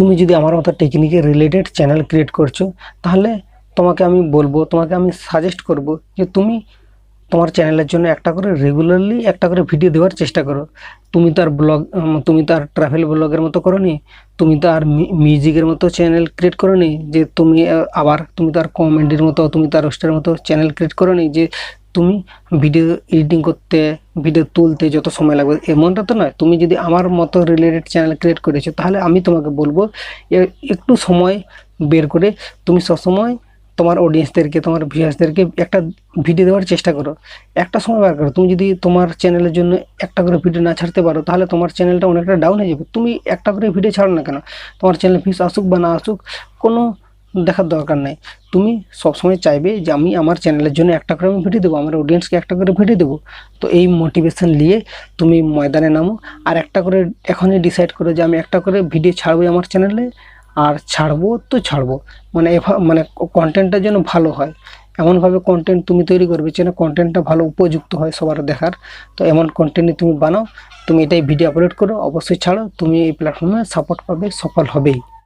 তুমি যদি আমার মতো টেকনিকে রিলেটেড চ্যানেল ক্রিয়েট করছ, তাহলে তোমাকে আমি বলব, তোমাকে আমি সাজেস্ট করব যে তুমি তোমার চ্যানেলের জন্য একটা করে রেগুলারলি একটা করে ভিডিও দেওয়ার চেষ্টা করো। তুমি তার ব্লগ তুমি তার ট্রাভেল ব্লগের মতো করো নি তুমি তো আর মিউজিকের মতো চ্যানেল ক্রিয়েট করো নি যে তুমি আবার তুমি তো আর কমেডির মতো, তুমি তার রোস্টের মতো চ্যানেল ক্রিয়েট করো নি যে তুমি ভিডিও এডিটিং করতে ভিডিও তুলতে যত সময় লাগবে, এমনটা তো নয়। তুমি যদি আমার মতো রিলেটেড চ্যানেল ক্রিয়েট করেছ, তাহলে আমি তোমাকে বলব একটু সময় বের করে তুমি সবসময় তোমার অডিয়েন্সদেরকে তোমার ভিউয়ার্সদেরকে একটা ভিডিও দেওয়ার চেষ্টা করো। একটা সময় বার করো। তুমি যদি তোমার চ্যানেলের জন্য একটা করে ভিডিও না ছাড়তে পারো, তাহলে তোমার চ্যানেলটা অনেকটা ডাউন হয়ে যাবে। তুমি একটা করে ভিডিও ছাড়ো না কেন? তোমার চ্যানেল ভিউস আসুক বা না আসুক, কোনো দেখার দরকার নেই। তুমি সবসময় চাইবে যে আমি আমার চ্যানেলের জন্য একটা করে আমি ভিডিও দেবো, আমার অডিয়েন্সকে একটা করে ভিডিও দেবো। তো এই মোটিভেশন নিয়ে তুমি ময়দানে নামো আর একটা করে এখনই ডিসাইড করো যে আমি একটা করে ভিডিও ছাড়বো আমার চ্যানেলে আর ছাড়বো তো ছাড়বো। মানে মানে কন্টেন্টটা যেন ভালো হয়। এমনভাবে কন্টেন্ট তুমি তৈরি করবে যেন কন্টেন্টটা ভালো উপযুক্ত হয় সবার দেখার। তো এমন কন্টেন্টই তুমি বানাও, তুমি এটাই ভিডিও আপলোড করো, অবশ্যই ছাড়ো, তুমি এই প্ল্যাটফর্মে সাপোর্ট পাবে, সফল হবেই।